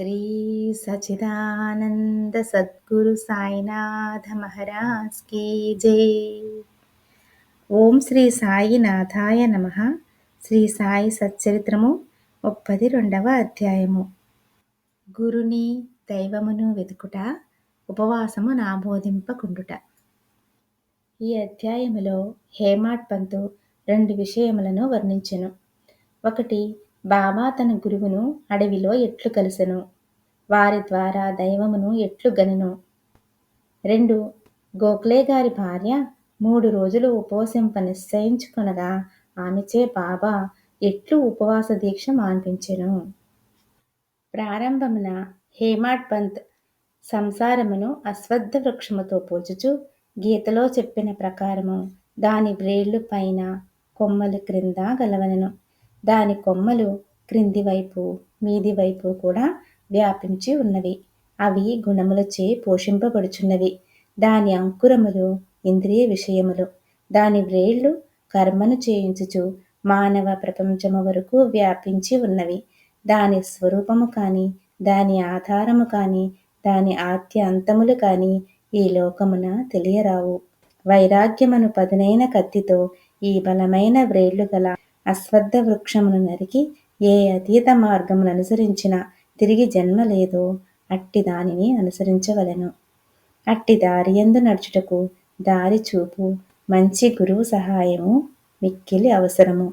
శ్రీ సచిదానంద సద్గురు సాయినాథ మహారాజ్ కీ జై. ఓం శ్రీ సాయినాథాయ నమ. శ్రీ సాయి సచ్చరిత్రము ముప్పది రెండవ అధ్యాయము. గురుని దైవమును వెతుకుట ఉపవాసము నాబోధింపకుండుట. ఈ అధ్యాయములో హేమాడ్ పంతు రెండు విషయములను వర్ణించెను. ఒకటి బాబా తన గురువును అడవిలో ఎట్లు కలిసెను? వారి ద్వారా దైవమును ఎట్లు గనెను? రెండు గోఖలే గారి భార్య మూడు రోజులు ఉపవసింప నిశ్చయించుకొనగా ఆమెచే బాబా ఎట్లు ఉపవాస దీక్ష మాన్పించెను? ప్రారంభమున హేమాడ్ పంత్ సంసారమును అశ్వద్ధ వృక్షముతో పోచుచు గీతలో చెప్పిన ప్రకారము దాని వ్రేళ్ళు పైన కొమ్మలు క్రింద గలవనెను. దాని కొమ్మలు క్రింది వైపు మీది వైపు కూడా వ్యాపించి ఉన్నవి. అవి గుణములచే పోషింపబడుచున్నవి. దాని అంకురములు ఇంద్రియ విషయములు. దాని వ్రేళ్ళు కర్మను చేయించుచు మానవ ప్రపంచము వరకు వ్యాపించి ఉన్నవి. దాని స్వరూపము కానీ దాని ఆధారము కానీ దాని ఆద్య అంతములు కానీ ఈ లోకమున తెలియరావు. వైరాగ్యమును పదునైన కత్తితో ఈ బలమైన వ్రేళ్ళు గల అశ్వద్ధ వృక్షమును నరికి ఏ అతీత మార్గమును అనుసరించినా తిరిగి జన్మ లేదో అట్టి దానిని అనుసరించవలెను. అట్టి దారి ఎందు నడుచుటకు దారి చూపు మంచి గురువు సహాయము మిక్కిలి అవసరము.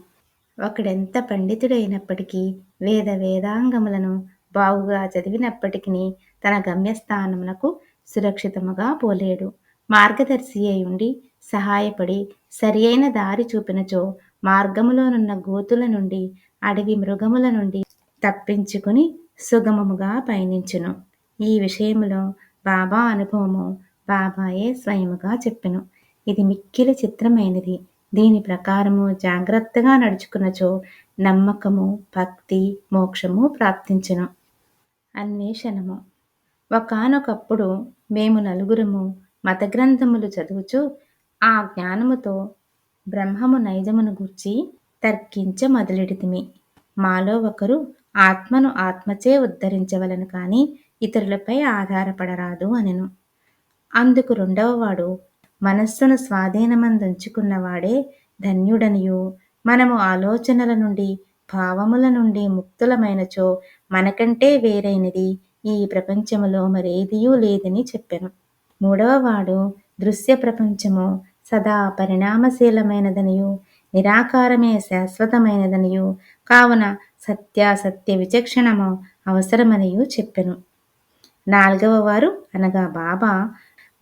ఒకడెంత పండితుడైనప్పటికీ వేద వేదాంగములను బాగుగా చదివినప్పటికీ తన గమ్యస్థానమునకు సురక్షితముగా పోలేడు. మార్గదర్శి అయి ఉండి సహాయపడి సరియైన దారి చూపినచో మార్గములోనున్న గోతుల నుండి అడవి మృగముల నుండి తప్పించుకుని సుగమముగా పయనించును. ఈ విషయంలో బాబా అనుభవము బాబాయే స్వయముగా చెప్పెను. ఇది మిక్కిలి చిత్రమైనది. దీని ప్రకారము జాగ్రత్తగా నడుచుకున్నచో నమ్మకము భక్తి మోక్షము ప్రాప్తించును. అన్వేషణము. ఒకనొకప్పుడు మేము నలుగురము మత గ్రంథములు చదువుచు ఆ జ్ఞానముతో బ్రహ్మము నైజమును గూర్చి తర్కించ మొదలెడితిమి. మాలో ఒకరు ఆత్మను ఆత్మచే ఉద్ధరించవలను కానీ ఇతరులపై ఆధారపడరాదు అనెను. అందుకు రెండవవాడు మనస్సును స్వాధీనమందుంచుకున్నవాడే ధన్యుడనియు. మనము ఆలోచనల నుండి భావముల నుండి ముక్తులమైనచో మనకంటే వేరైనది ఈ ప్రపంచములో మరేదియూ లేదని చెప్పెను. మూడవవాడు దృశ్య ప్రపంచము సదా పరిణామశీలమైనదనియు నిరాకారమే శాశ్వతమైనదనియు. కావున సత్యాసత్య విచక్షణము అవసరమనియు చెప్పెను. నాలుగవ వారు అనగా బాబా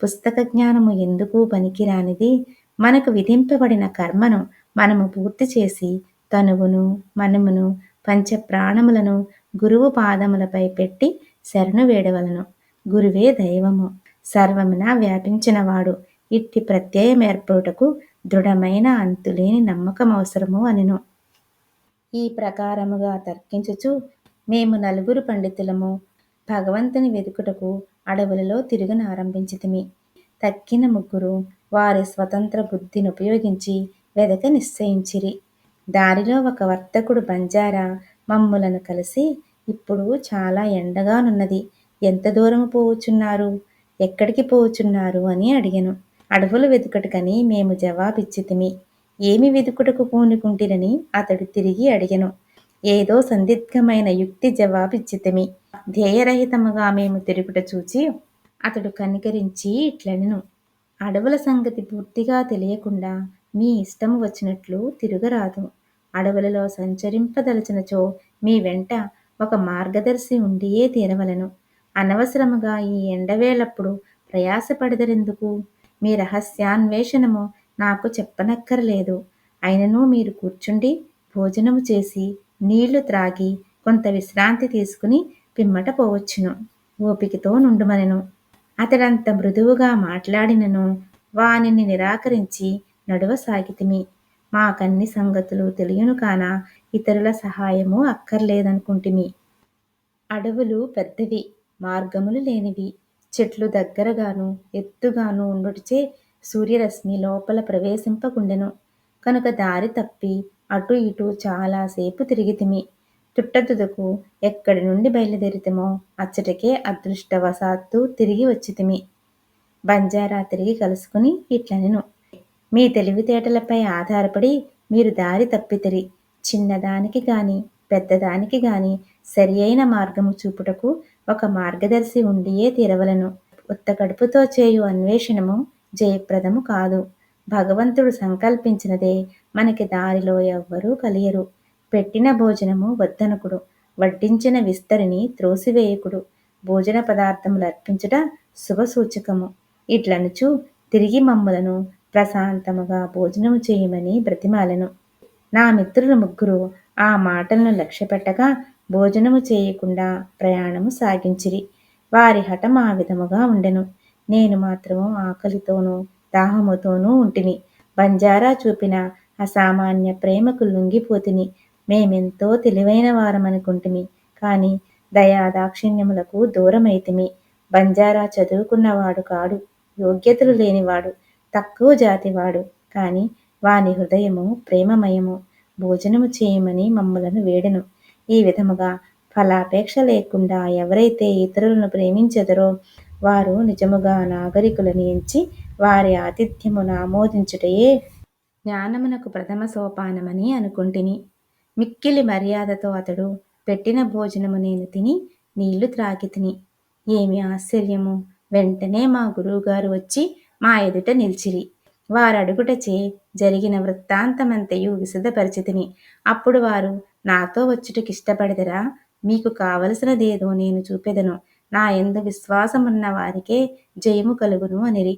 పుస్తక జ్ఞానము ఎందుకు పనికిరానిది? మనకు విధింపబడిన కర్మను మనము పూర్తి చేసి తనువును మనమును పంచ ప్రాణములను గురువు పాదములపై పెట్టి శరణు వేడవలను. గురువే దైవము. సర్వమున వ్యాపించినవాడు. ఇట్టి ప్రత్యయం ఏర్పడుటకు దృఢమైన అంతులేని నమ్మకం అవసరము అనిను. ఈ ప్రకారముగా తర్కించుచు మేము నలుగురు పండితులము భగవంతుని వెతుకుటకు అడవులలో తిరుగునారంభించితిమి తక్కిన ముగ్గురు వారి స్వతంత్ర బుద్ధిని ఉపయోగించి వెదక నిశ్చయించిరి. దారిలో ఒక వర్తకుడు బంజారా మమ్ములను కలిసి ఇప్పుడు చాలా ఎండగానున్నది. ఎంత దూరము పోవచ్చున్నారు? ఎక్కడికి పోవచ్చున్నారు అని అడిగాను. అడవులు వెతుకటకని మేము జవాబిచ్చితిమి. ఏమి వెతుకుటకు పూనుకుంటిరని అతడు తిరిగి అడిగెను. ఏదో సందిగ్ధమైన యుక్తి జవాబిచ్చితిమి. ధ్యేయరహితముగా మేము తిరుగుట చూచి అతడు కనికరించి ఇట్లనెను. అడవుల సంగతి పూర్తిగా తెలియకుండా మీ ఇష్టము వచ్చినట్లు తిరగరాదు. అడవులలో సంచరింపదలచినచో మీ వెంట ఒక మార్గదర్శి ఉండియే తీరవలను. అనవసరముగా ఈ ఎండవేళప్పుడు ప్రయాసపడదరెందుకు? మీ రహస్యాన్వేషణము నాకు చెప్పనక్కరలేదు. అయినను మీరు కూర్చుండి భోజనము చేసి నీళ్ళు త్రాగి కొంత విశ్రాంతి తీసుకుని పిమ్మట పోవచ్చును. ఓపికతో నుండుమనెను. అతడంత మృదువుగా మాట్లాడినను. వానిని నిరాకరించి నడువసాగితిమి మాకన్ని సంగతులు తెలియను కాన ఇతరుల సహాయము అక్కర్లేదనుకుంటిమి. అడవులు పెద్దవి మార్గములు లేనివి. చెట్లు దగ్గరగాను ఎత్తుగాను ఉండుటచే సూర్యరశ్మి లోపల ప్రవేశింపకుండెను. కనుక దారి తప్పి అటు ఇటు చాలాసేపు తిరిగితిమి. తుట్టతుదకు ఎక్కడి నుండి బయలుదేరితమో అచ్చటికే అదృష్టవశాత్తు తిరిగి వచ్చితిమి. బంజారా తిరిగి కలుసుకుని ఇట్లనెను. మీ తెలివితేటలపై ఆధారపడి మీరు దారి తప్పితిరి. చిన్నదానికి గాని పెద్దదానికి గాని సరి అయిన మార్గము చూపుటకు ఒక మార్గదర్శి ఉండియే తీరవలను. ఉత్త కడుపుతో చేయు అన్వేషణము జయప్రదము కాదు. భగవంతుడు సంకల్పించినదే మనకి దారిలో ఎవ్వరూ కలియరు. పెట్టిన భోజనము వద్దనకుడు. వడ్డించిన విస్తరిని త్రోసివేయకుడు. భోజన పదార్థములు అర్పించుట శుభసూచకము. ఇట్లనుచు తిరిగి మమ్ములను ప్రశాంతముగా భోజనము చేయమని బ్రతిమాలను. నా మిత్రులు ముగ్గురు ఆ మాటలను లక్ష్యపెట్టగా భోజనము చేయకుండా ప్రయాణము సాగించిరి. వారి హఠం ఆ విధముగా ఉండెను. నేను మాత్రము ఆకలితోనూ దాహముతోనూ ఉంటిని. బంజారా చూపిన అసామాన్య ప్రేమకు లొంగిపోతిని. మేమెంతో తెలివైన వారమనుకుంటుమి. కాని దయాదాక్షిణ్యములకు దూరమైతిమి. బంజారా చదువుకున్నవాడు కాడు. యోగ్యతలు లేనివాడు. తక్కువ జాతివాడు. కాని వాని హృదయము ప్రేమమయము. భోజనము చేయమని మమ్మలను వేడెను. ఈ విధముగా ఫలాపేక్ష లేకుండా ఎవరైతే ఇతరులను ప్రేమించెదరో వారు నిజముగా నాగరికులని ఎంచి వారి ఆతిథ్యమును ఆమోదించుటయే జ్ఞానమునకు ప్రథమ సోపానమని అనుకుంటిని. మిక్కిలి మర్యాదతో అతడు పెట్టిన భోజనము నేను తిని నీళ్ళు త్రాగి తిని ఏమి ఆశ్చర్యము? వెంటనే మా గురువుగారు వచ్చి మా ఎదుట నిలిచిరి. వారడుగుటచే జరిగిన వృత్తాంతమంతయు విశదపరిచితిని. అప్పుడు వారు నాతో వచ్చుటకిష్టపడదరా మీకు కావలసినదేదో నేను చూపెదను. నా ఎందు విశ్వాసమున్న వారికే జయము కలుగును అనిరి.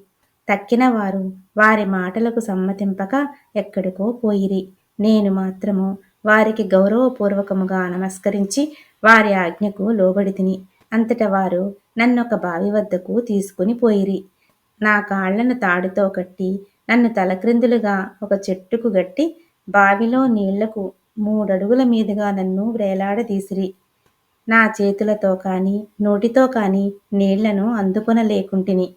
తక్కిన వారు వారి మాటలకు సమ్మతింపక ఎక్కడికో పోయిరి. నేను మాత్రము వారికి గౌరవపూర్వకముగా నమస్కరించి వారి ఆజ్ఞకు లోబడి తిని అంతట వారు నన్నొక బావి వద్దకు తీసుకుని పోయిరి. నా కాళ్ళను తాడుతో కట్టి నన్ను తలక్రిందులుగా ఒక చెట్టుకు గట్టి బావిలో నీళ్ళకు మూడడుగుల మీదుగా నన్ను వ్రేలాడదీసిరి నా చేతులతో కాని నోటితో కాని నీళ్ళను అందుకొనలేకుంటిని.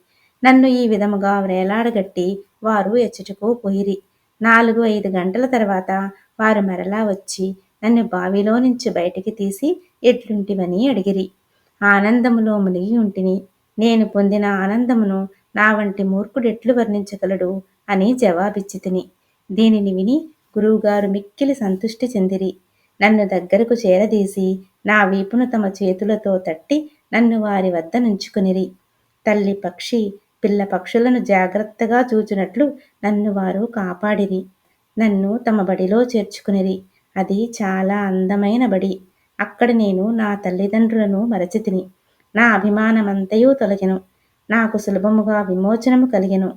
నన్ను ఈ విధముగా వ్రేలాడగట్టి వారు ఎచ్చటకో పోయిరి. నాలుగు ఐదు గంటల తర్వాత వారు మరలా వచ్చి నన్ను బావిలో నుంచి బయటికి తీసి ఎట్లుంటివని అడిగిరి. ఆనందములో మునిగి ఉంటిని నేను పొందిన ఆనందమును నా వంటి మూర్ఖుడెట్లు వర్ణించగలడు అని జవాబిచ్చితిని. దీనిని విని గురువుగారు మిక్కిలి సంతుష్టి చెందిరి. నన్ను దగ్గరకు చేరదీసి నా వీపును తమ చేతులతో తట్టి నన్ను వారి వద్ద నుంచుకునిరి. తల్లి పక్షి పిల్ల పక్షులను జాగ్రత్తగా చూచినట్లు నన్ను వారు కాపాడిరి. నన్ను తమ బడిలో చేర్చుకునిరి. అది చాలా అందమైన బడి. అక్కడ నేను నా తల్లిదండ్రులను మరచితిని. నా అభిమానమంతయూ తొలగెను. నాకు సులభముగా విమోచనము కలిగెను.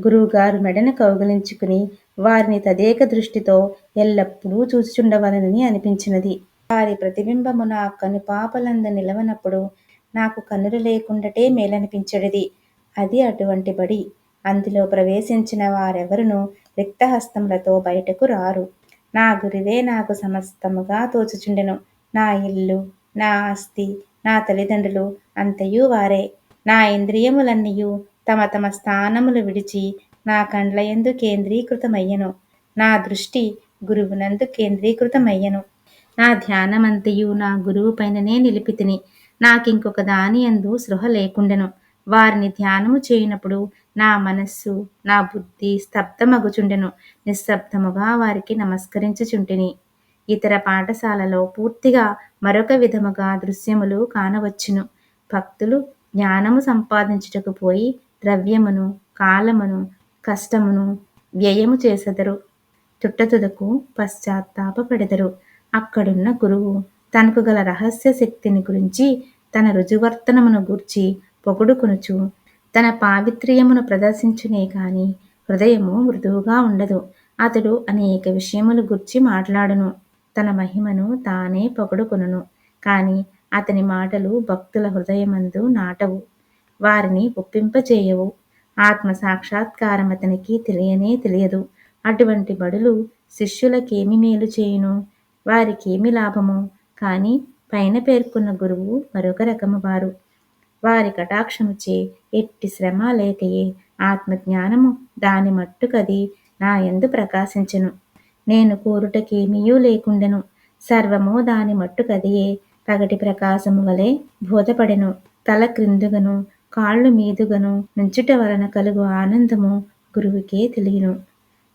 గురువుగారు మెడను కౌగిలించుకుని వారిని తదేక దృష్టితో ఎల్లప్పుడూ చూచుచుండవలనని అనిపించినది. వారి ప్రతిబింబము నా కనుపాపలందు నిలవనప్పుడు నాకు కన్నులు లేకుండాటే మేలనిపించడిది. అది అటువంటి బడి. అందులో ప్రవేశించిన వారెవరునూ రిక్తహస్తములతో బయటకు రారు. నా గురివే నాకు సమస్తముగా తోచుచుండెను. నా ఇల్లు నా ఆస్తి నా తల్లిదండ్రులు అంతయు వారే. నా ఇంద్రియములన్నీయు తమ తమ స్థానములు విడిచి నా కండ్లయందు కేంద్రీకృతమయ్యను. నా దృష్టి గురువునందు కేంద్రీకృతమయ్యను. నా ధ్యానమంతయు నా గురువు పైననే నిలిపితిని. నాకింకొక దాని అందు సృహ లేకుండెను. వారిని ధ్యానము చేయనప్పుడు నా మనస్సు నా బుద్ధి స్తబ్దమగుచుండెను నిశ్శబ్దముగా వారికి నమస్కరించుచుంటిని. ఇతర పాఠశాలలో పూర్తిగా మరొక విధముగా దృశ్యములు కానవచ్చును. భక్తులు జ్ఞానము సంపాదించుటకు పోయి ద్రవ్యమును కాలమును కష్టమును వ్యయము చేసెదరు. చుట్టతుదకు పశ్చాత్తాపపడెదరు. అక్కడున్న గురువు తనకు గల రహస్య శక్తిని గురించి తన రుజువర్తనమును గూర్చి పొగుడుకునుచు తన పావిత్ర్యమును ప్రదర్శించునే కాని హృదయము మృదువుగా ఉండదు. అతడు అనేక విషయములు గుర్చి మాట్లాడును. తన మహిమను తానే పొగడుకొనును. కాని అతని మాటలు భక్తుల హృదయమందు నాటవు. వారిని ఒప్పింపచేయవు. ఆత్మ సాక్షాత్కారం అతనికి తెలియనే తెలియదు. అటువంటి బడులు శిష్యులకేమి మేలు చేయును? వారికేమి లాభము? కానీ పైన పేర్కొన్న గురువు మరొక రకము వారు. వారి కటాక్షముచే ఎట్టి శ్రమ లేకయే ఆత్మజ్ఞానము దాని మట్టుకది నా ఎందు ప్రకాశించెను. నేను కోరుటకేమీయూ లేకుండెను. సర్వము దాని మట్టుకదియే పగటి ప్రకాశము వలె బోధపడెను. తల క్రిందుగను కాళ్ళు మీదుగను నుంచుట వలన కలుగు ఆనందము గురువుకే తెలియను.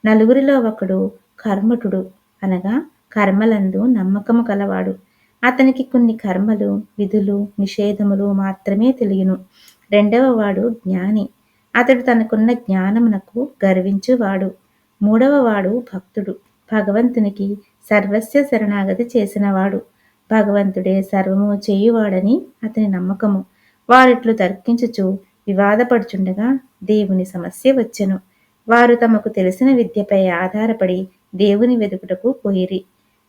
నలుగురిలో ఒకడు కర్మటుడు అనగా కర్మలందు నమ్మకము కలవాడు. అతనికి కొన్ని కర్మలు విధులు నిషేధములు మాత్రమే తెలియను. రెండవ వాడు జ్ఞాని. అతడు తనకున్న జ్ఞానమునకు గర్వించువాడు. మూడవ వాడు భక్తుడు. భగవంతునికి సర్వస్వ శరణాగతి చేసినవాడు. భగవంతుడే సర్వము చేయువాడని అతని నమ్మకము. వారిట్లు తర్కించుచు వివాదపడుచుండగా దేవుని సమస్య వచ్చెను. వారు తమకు తెలిసిన విద్యపై ఆధారపడి దేవుని వెతుకుటకు పోయిరి.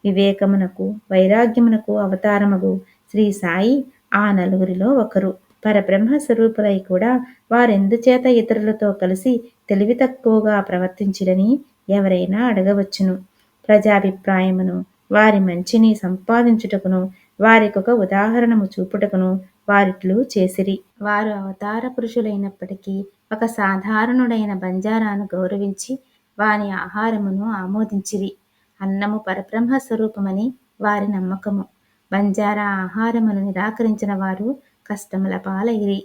వివేకమునకు వైరాగ్యమునకు అవతారమగు శ్రీ సాయి ఆ నలుగురిలో ఒకరు. పరబ్రహ్మ స్వరూపులై కూడా వారెందుచేత ఇతరులతో కలిసి తెలివి తక్కువగా ప్రవర్తించిరని ఎవరైనా అడగవచ్చును. ప్రజాభిప్రాయమును వారి మంచిని సంపాదించుటకును వారికొక ఉదాహరణము చూపుటకును వారిట్లు చేసిరి. వారు అవతార పురుషులైనప్పటికీ ఒక సాధారణుడైన బంజారాను గౌరవించి వాని ఆహారమును ఆమోదించిరి. అన్నము పరబ్రహ్మ స్వరూపమని వారి నమ్మకము. బంజారా ఆహారమును నిరాకరించిన వారు కష్టముల పాలైరి.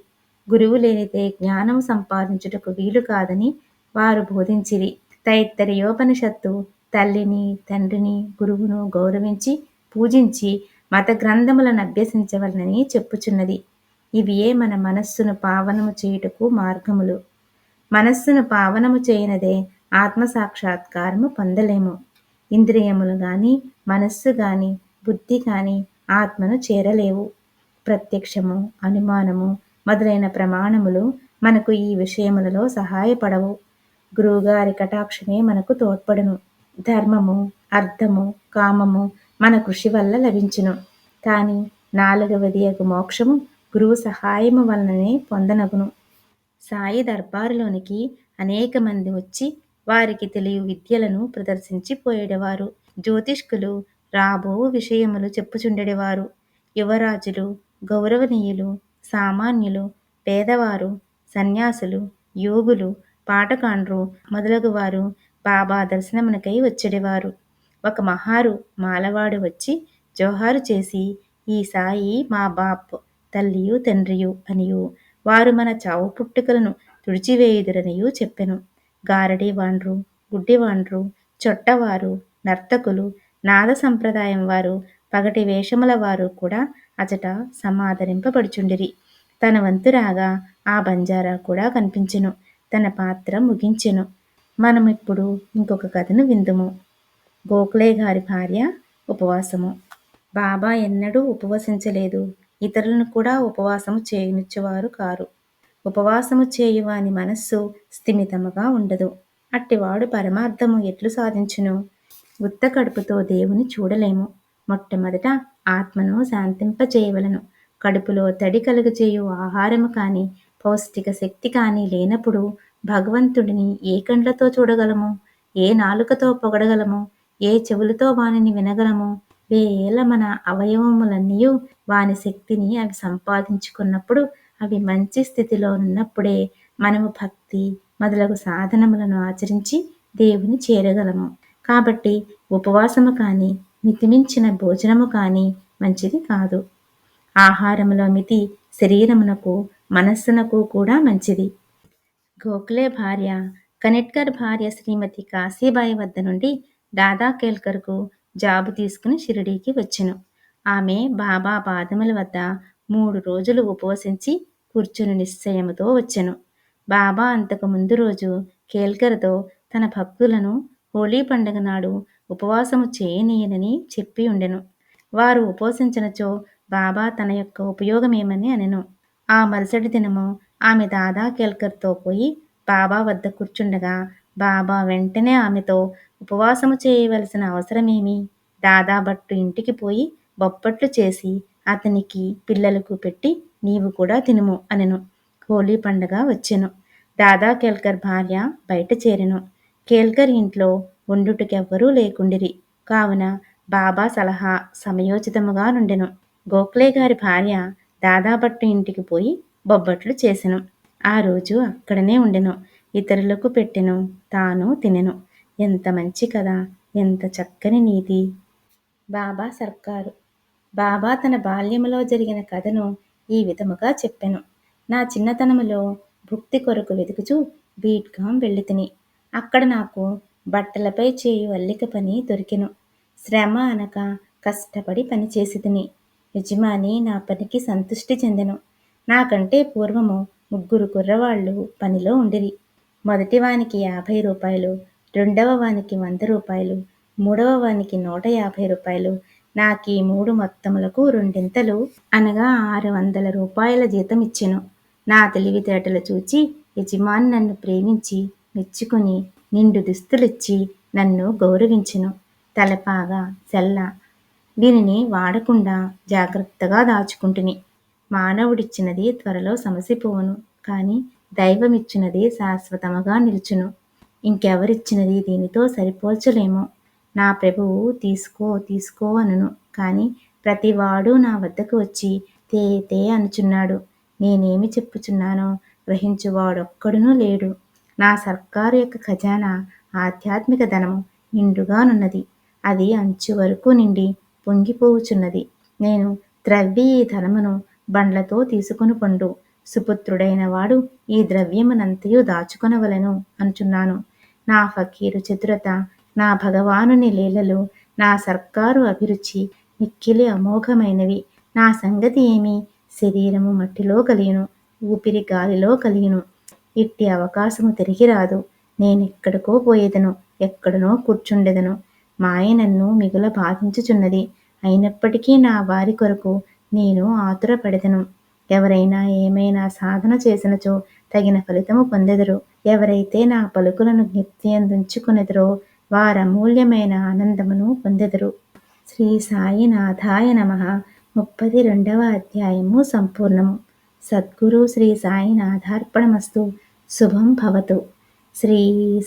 గురువు లేనితే జ్ఞానము సంపాదించుటకు వీలు కాదని వారు బోధించిరి. తైత్తరీయోపనిషత్తు తల్లిని తండ్రిని గురువును గౌరవించి పూజించి మత గ్రంథములను అభ్యసించవలనని చెప్పుచున్నది. ఇవియే మన మనస్సును పావనము చేయుటకు మార్గములు? మనస్సును పావనము చేయనదే ఆత్మసాక్షాత్కారము పొందలేము. ఇంద్రియములు కానీ మనస్సు గాని బుద్ధి గాని ఆత్మను చేరలేవు. ప్రత్యక్షము అనుమానము మొదలైన ప్రమాణములు మనకు ఈ విషయములలో సహాయపడవు. గురువుగారి కటాక్షమే మనకు తోడ్పడును. ధర్మము అర్థము కామము మన కృషి వల్ల లభించును. కానీ నాలుగవది యొక్క మోక్షము గురువు సహాయము వలననే పొందనగును. సాయి దర్బారులోనికి అనేక మంది వచ్చి వారికి తెలియ విద్యలను ప్రదర్శించి పోయేడవారు. జ్యోతిష్కులు రాబో విషయములు చెప్పుచుండేవారు యువరాజులు గౌరవనీయులు సామాన్యులు పేదవారు సన్యాసులు యోగులు పాటకాండ్రు మొదలగు వారు బాబా దర్శనమునకై వచ్చేడేవారు. ఒక మహారు మాలవాడు వచ్చి జోహారు చేసి ఈ సాయి మా బాప్ తల్లియు తండ్రియు అనియు. వారు మన చావు పుట్టుకలను తుడిచివేయుదురనియు చెప్పెను. గారడివాండ్రు గుడ్డివాండ్రు చొట్టవారు నర్తకులు నాద సంప్రదాయం వారు పగటి వేషముల వారు కూడా అచట సమాదరింపబడుచుండిరి. తన వంతురాగా ఆ బంజారా కూడా కనిపించెను. తన పాత్ర ముగించెను. మనమిప్పుడు ఇంకొక కథను విందుము. గోఖలే గారి భార్య ఉపవాసము. బాబా ఎన్నడూ ఉపవసించలేదు. ఇతరులను కూడా ఉపవాసము చేయనిచ్చేవారు కారు. ఉపవాసము చేయువాని మనస్సు స్థిమితముగా ఉండదు. అట్టివాడు పరమార్థము ఎట్లు సాధించును? ఉత్త కడుపుతో దేవుని చూడలేము. మొట్టమొదట ఆత్మను శాంతింపచేయవలను. కడుపులో తడి కలుగజేయు ఆహారము కానీ పౌష్టిక శక్తి కానీ లేనప్పుడు భగవంతుడిని ఏ కండ్లతో చూడగలము? ఏ నాలుకతో పొగడగలము? ఏ చెవులతో వానిని వినగలము? వేల మన అవయవములన్నీ వాని శక్తిని అవి సంపాదించుకున్నప్పుడు అవి మంచి స్థితిలో ఉన్నప్పుడే మనము భక్తి మొదలగు సాధనములను ఆచరించి దేవుని చేరగలము. కాబట్టి ఉపవాసము కానీ మితిమించిన భోజనము కానీ మంచిది కాదు. ఆహారములో మితి శరీరమునకు మనస్సునకు కూడా మంచిది. గోఖలే భార్య. కనెట్కర్ భార్య శ్రీమతి కాశీబాయి వద్ద నుండి దాదా కేల్కర్కు జాబు తీసుకుని షిరిడీకి వచ్చెను. ఆమె బాబా పాదముల వద్ద మూడు రోజులు ఉపవసించి కూర్చుని నిశ్చయముతో వచ్చెను. బాబా అంతకు ముందు రోజు కేల్కర్తో తన భక్తులను హోలీ పండుగ నాడు ఉపవాసము చేయనీయనని చెప్పి ఉండెను. వారు ఉపవసించినచో బాబా తన యొక్క ఉపయోగమేమని అనెను. ఆ మరుసటి దినము ఆమె దాదా కేల్కర్తో పోయి బాబా వద్ద కూర్చుండగా బాబా వెంటనే ఆమెతో ఉపవాసము చేయవలసిన అవసరమేమి? దాదా భట్టు ఇంటికి పోయి బొప్పట్లు చేసి అతనికి పిల్లలకు పెట్టి నీవు కూడా తినుము అనెను. హోలీ పండగ వచ్చెను. దాదా కేల్కర్ భార్య బయట చేరెను. కేల్కర్ ఇంట్లో వండుటకెవ్వరూ లేకుండిరి. కావున బాబా సలహా సమయోచితముగా నుండెను. గోఖలే గారి భార్య దాదాభట్టు ఇంటికి పోయి బొబ్బట్లు చేసెను. ఆ రోజు అక్కడనే ఉండెను. ఇతరులకు పెట్టెను తాను తినెను. ఎంత మంచి కదా ఎంత చక్కని నీతి. బాబా సర్కారు. బాబా తన బాల్యములో జరిగిన కథను ఈ విధముగా చెప్పెను. నా చిన్నతనములో భుక్తి కొరకు వెతుకుచూ బీట్గాం వెళ్ళి తిని అక్కడ నాకు బట్టలపై చేయు అల్లిక పని దొరికెను. శ్రమ అనక కష్టపడి పనిచేసి తిని యజమాని నా పనికి సంతృష్టి చెందెను. నాకంటే పూర్వము ముగ్గురు కుర్రవాళ్ళు పనిలో ఉండిరి. మొదటి వానికి యాభై రూపాయలు రెండవ వానికి వంద రూపాయలు మూడవ వానికి నూట యాభై రూపాయలు నాకు ఈ మూడు మొత్తములకు రెండింతలు అనగా ఆరు వందల రూపాయల జీతం ఇచ్చెను. నా తెలివితేటలు చూచి యజమాని నన్ను ప్రేమించి మెచ్చుకుని నిండు దుస్తులిచ్చి నన్ను గౌరవించెను. తలపాగా సెల్ల దీనిని వాడకుండా జాగ్రత్తగా దాచుకుంటుని. మానవుడిచ్చినది త్వరలో సమసిపోవును కానీ దైవమిచ్చినది శాశ్వతముగా నిలుచును. ఇంకెవరిచ్చినది దీనితో సరిపోల్చలేము. నా ప్రభువు తీసుకో తీసుకో అనును. కానీ ప్రతివాడు నా వద్దకు వచ్చి తే తే అనుచున్నాడు. నేనేమి చెప్పుచున్నానో గ్రహించువాడొక్కడునూ లేడు. నా సర్కారు యొక్క ఖజానా ఆధ్యాత్మిక ధనము నిండుగానున్నది. అది అంచు వరకు నిండి పొంగిపోవుచున్నది. నేను త్రవ్వి ఈ ధనమును బండ్లతో తీసుకుని పండు సుపుత్రుడైన వాడు ఈ ద్రవ్యమునంతయు దాచుకొనవలెను అనుచున్నాను. నా ఫకీరు చతురత నా భగవానుని లీలలు నా సర్కారు అభిరుచి మిక్కిలి అమోఘమైనవి. నా సంగతి ఏమి? శరీరము మట్టిలో కలియును ఊపిరి గాలిలో కలియును. ఇట్టి అవకాశము తిరిగి రాదు. నేనెక్కడికో పోయేదను ఎక్కడనో కూర్చుండెదను. మాయ నన్ను మిగుల బాధించుచున్నది. అయినప్పటికీ నా వారి కొరకు నేను ఆతురపడెదను. ఎవరైనా ఏమైనా సాధన చేసినచో తగిన ఫలితము పొందెదరు. ఎవరైతే నా పలుకులను జ్ఞప్తియందుంచుకునెదరో వారమూల్యమైన ఆనందమును పొందెదరు. శ్రీ సాయినాథాయ నమ. ముప్పది రెండవ అధ్యాయము సంపూర్ణము. సద్గురు శ్రీ సాయినాథార్పణమస్తు. శుభం భవతు. శ్రీ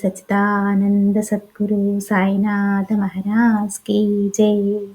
సచితానంద సద్గురు సాయినాథ మహారాజ్ కీ జై.